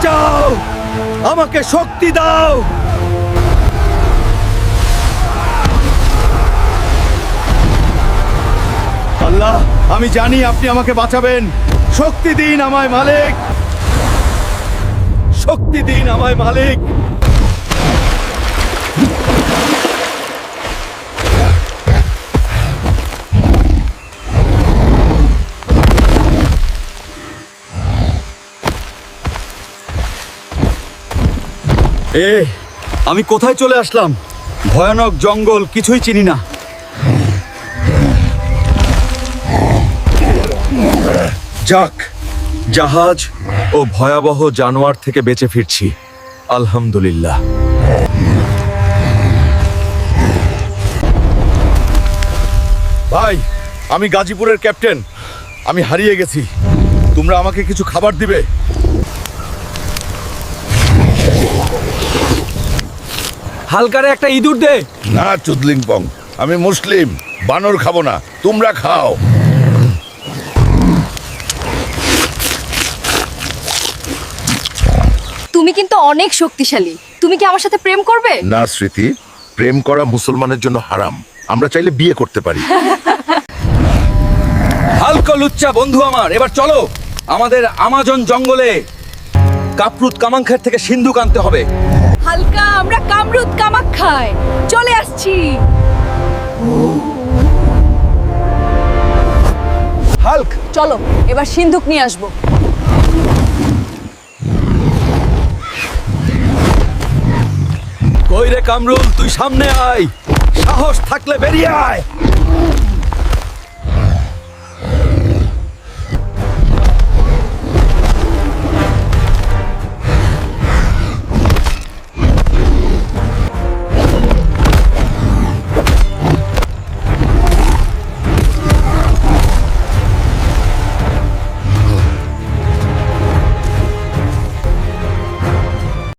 বাঁচাও! আমাকে শক্তি দাও! আল্লাহ, আমি জানি আপনি আমাকে বাঁচাবেন। শক্তি দিন আমায় মালিক! শক্তি দিন আমায় মালিক! এ, আমি কোথায় চলে আসলাম? ভয়ানক জঙ্গল, কিছুই চিনি না। যাক, জাহাজ ও ভয়াবহ জানোয়ার থেকে বেঁচে ফিরছি। আলহামদুলিল্লাহ। ভাই, আমি গাজীপুরের ক্যাপ্টেন। আমি হারিয়ে গেছি। তোমরা আমাকে কিছু খাবার দিবে? হালকারে একটা ইঁদুর দে। না চুদলিং পং। আমি মুসলিম বানর খাব না তোমরা খাও। তুমি কিন্তু অনেক শক্তিশালী। তুমি কি আমার সাথে প্রেম করবে? না স্মৃতি প্রেম করা মুসলমানের জন্য হারাম। আমরা চাইলে বিয়ে করতে পারি। হালকা লুচ্চা বন্ধু আমার এবার চলো। আমাদের আমাজন জঙ্গলে কাপরুত কামাংখের থেকে সিন্ধুক আনতে হবে। হালকা কামাক্ষায় চলে আসছি। হাল্ক! চলো এবার সিন্ধুক নিয়ে আসব। কই রে কামরুল তুই সামনে আয়। সাহস থাকলে বেরিয়ে আয়।